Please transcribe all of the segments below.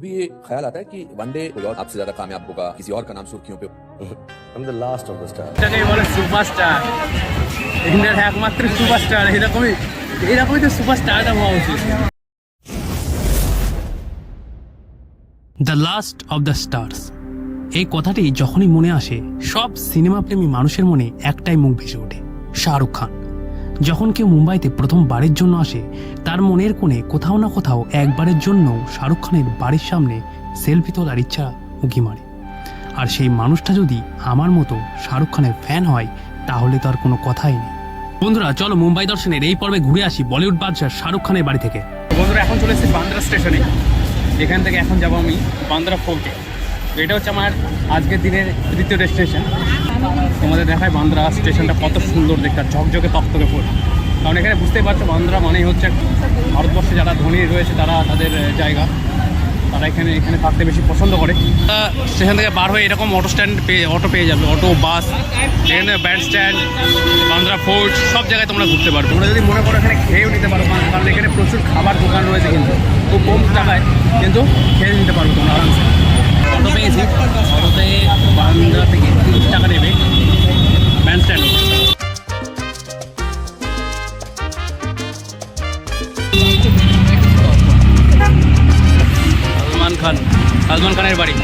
भी ये ख्याल आता है कि वनडे कोई और आपसे ज्यादा कामयाब होगा किसी और का नाम सुर्खियों पे I'm the last of the stars. এটাকেই বলে সুপারস্টার ইন্ডিয়ার একমাত্র সুপারস্টার এরকমই এরকমই তো সুপারস্টারটা হওয়া উচিত the last of the stars এই কথাটি যখনই মনে আসে সব সিনেমাপ্রেমী মানুষের মনে একটাই মুখ ভেসে ওঠে শাহরুখ খান যখন কেউ মুম্বাইতে প্রথম বারের জন্য আসে, তার মনের কোণে কোথাও না কোথাও একবারের জন্য শাহরুখ খানের বাড়ির সামনে সেলফি তোলার ইচ্ছা উঁকি মারে। আর সেই মানুষটা যদি আমার মতো শাহরুখ খানের ফ্যান হয়, তাহলে তো আর কোনো কথাই নেই। বন্ধুরা, চলো মুম্বাই দর্শনের এই পর্বে ঘুরে আসি বলিউড বাদশাহ শাহরুখ খানের বাড়ি থেকে। বন্ধুরা, এখন চলে এসেছি বান্দ্রা স্টেশনে। এখান থেকে এখন যাব আমি, বান্দ্রা ফোর্টে। এটা হচ্ছে আমার আজকের দিনের তৃতীয় ডেস্টিনেশন তোমাদের দেখায় বান্দ্রা স্টেশনটা কত সুন্দর দেখতে ঝকঝকে তক্তকে ফুল কারণ এখানে বুঝতেই পারছ, বান্দ্রা মানেই হচ্ছে ভারতবর্ষে যারা ধনী রয়েছে, তারা তাদের জায়গা। তারা এখানে এখানে থাকতে বেশি পছন্দ করে। স্টেশন থেকে বার হয়ে এরকম অটো স্ট্যান্ড পেয়ে অটো পেয়ে যাবে। অটো বাস এখানে ব্যান্ড স্ট্যান্ড বান্দ্রা ফোর্ট সব জায়গায় তোমরা ঘুরতে পারবে। তোমরা যদি মনে করো এখানে খেয়েও নিতে পারো, কারণ এখানে প্রচুর খাবার দোকান রয়েছে কিন্তু। খুব কম টাকায় কিন্তু খেয়ে নিতে পারবে তোমরা আরামসে। অটো পেয়েছি। অটোতে বান্দ্রা থেকে তিরিশ টাকা নেবে। Band stand. সালমান খান। সালমান খানের বাড়ি।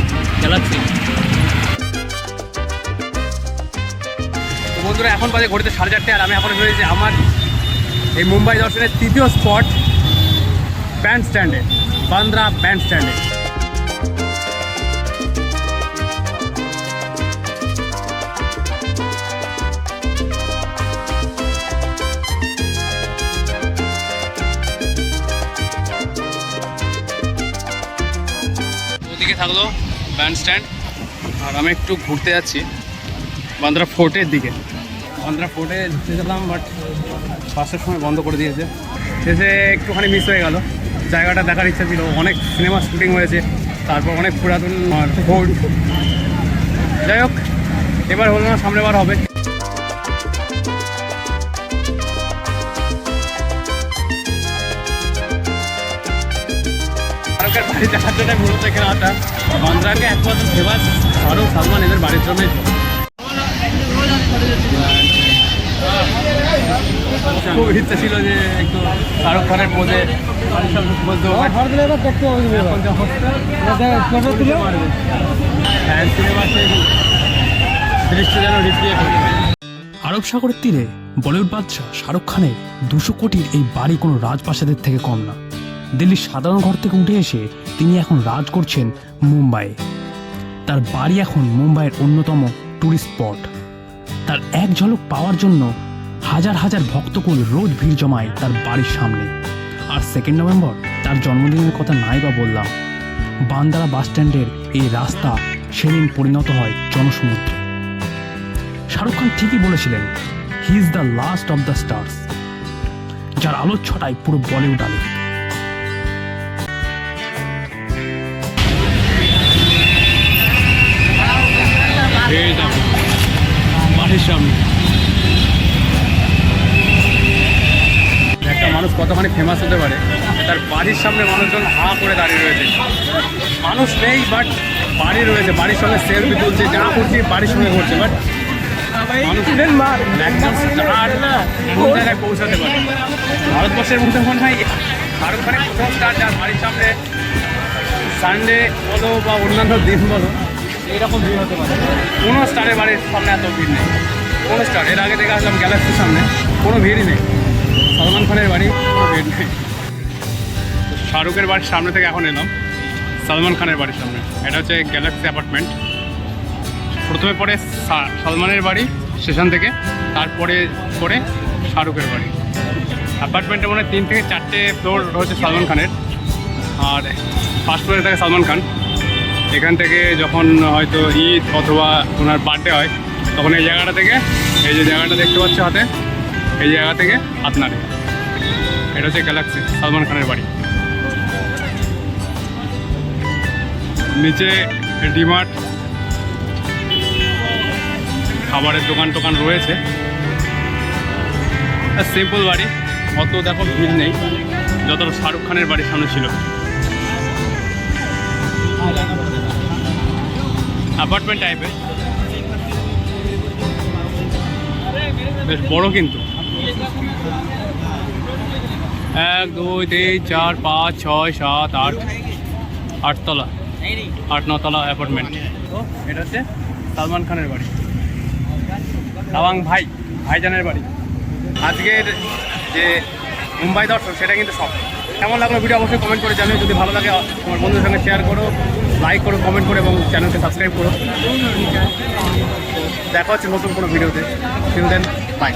তো বন্ধুরা, এখন বাজে ঘড়িতে সাড়ে চারটে আর আমি এখন রয়েছি আমার এই মুম্বাই দর্শনের তৃতীয় স্পট ব্যান্ড স্ট্যান্ডে বান্দ্রা ব্যান্ড স্ট্যান্ডে ওদিকে থাকল ব্যান্ড স্ট্যান্ড আর আমি একটু ঘুরতে যাচ্ছি, বান্দ্রা ফোর্টের দিকে। বান্দ্রা ফোর্টে ঢুকতে গেলাম বাট পাঁচটার সময় বন্ধ করে দিয়েছে। শেষে একটুখানি মিস হয়ে গেল। জায়গাটা দেখার ইচ্ছা ছিল। অনেক সিনেমা শুটিং হয়েছে, তারপর অনেক পুরাতন ফোর্ট যাই হোক, এবার হলো না সামনে বার হবে। বাড়ি দেখার জন্য মূলত এখানে আসা বান্দ্রাকে একমাত্র ফেমাস শাহরুখ সালমান এদের বাড়ির জন্যই। খুব ইচ্ছা ছিল যে একটু শাহরুখ খানের পোজে। হ্যাঁ, রিক্রিয়েট হচ্ছে আরব সাগরের তীরে বলিউড বাদশাহ শাহরুখ খানের দুশো কোটির এই বাড়ি কোনো রাজপ্রাসাদের থেকে কম না। দিল্লির সাধারণ ঘর থেকে উঠে এসে তিনি এখন রাজ করছেন মুম্বাইয়ে। তার বাড়ি এখন মুম্বাইয়ের অন্যতম ট্যুরিস্ট স্পট। তার এক ঝলক পাওয়ার জন্য হাজার হাজার ভক্তকুল রোজ ভিড় জমায় তার বাড়ির সামনে। আর সেকেন্ড নভেম্বর তার জন্মদিনের কথা নাই বা বললাম। বান্দারা বাসস্ট্যান্ডের এই রাস্তা সেদিন পরিণত হয় জনসমুদ্রে। শাহরুখ খান ঠিকই বলেছিলেন he is the last of the stars যার আলোর ছটায় পুরো বলিউড আলোকিত কতখানি ফেমাস হতে পারে। তার বাড়ির সামনে মানুষজন হা করে দাঁড়িয়ে রয়েছে। মানুষ নেই বাট বাড়ি রয়েছে। বাড়ির সঙ্গে সেলফি তুলছে, যা করছে, বাড়ির সঙ্গে করছে। বাট জায়গায় পৌঁছাতে পারে। ভারতবর্ষের মধ্যে মনে হয় খানের প্রথম স্টার যার বাড়ির সামনে সানডে বলো বা অন্যান্য দিন বলো, এইরকম ভিড় হতে পারে। কোনো স্টারের বাড়ির সামনে এত ভিড় নেই। কোনো স্টার এর আগে দেখে আসলাম গ্যালাক্সির সামনে, কোনো ভিড়ই নেই। সলমান খানের বাড়ি নেই। শাহরুখের বাড়ির সামনে থেকে এখন এলাম। সলমান খানের বাড়ির সামনে। এটা হচ্ছে গ্যালাক্সি অ্যাপার্টমেন্ট প্রথমে পরে সালমানের বাড়ি স্টেশন থেকে, তারপরে পরে শাহরুখের বাড়ি। অ্যাপার্টমেন্টে মনে হয় তিন থেকে চারটে ফ্লোর রয়েছে সালমান খানের। আর ফার্স্ট ফ্লোরে থাকে সালমান খান। এখান থেকে যখন হয়তো ঈদ অথবা ওনার বার্থডে হয়, তখন এই জায়গাটা থেকে, এই যে জায়গাটা দেখতে পাচ্ছ হাতে, এই জায়গা থেকে নাড়ে এটা হচ্ছে গ্যালাক্সি সালমান খানের বাড়ি। নিচে ডিমার্ট খাবারের দোকান টোকান রয়েছে। সিম্পল বাড়ি, অত দেখো ভিড় নেই যতটা শাহরুখ খানের বাড়ির সামনে ছিল। অ্যাপার্টমেন্ট টাইপের বেশ বড় কিন্তু। এক, দুই, তিন, চার, পাঁচ, ছয়, সাত, আট আটতলা আট নতলা অ্যাপার্টমেন্ট এটা হচ্ছে সালমান খানের বাড়ি। তাওয়াং ভাই, ভাইজানের বাড়ি। আজকের যে মুম্বাই দর্শন সেটা কিন্তু সব। কেমন লাগল ভিডিও অবশ্যই কমেন্ট করে জানিও। যদি ভালো লাগে, তোমার বন্ধুদের সঙ্গে শেয়ার করো লাইক করো কমেন্ট করো এবং চ্যানেলকে সাবস্ক্রাইব করো। দেখা হচ্ছে নতুন কোনো ভিডিওতে। দেন বাই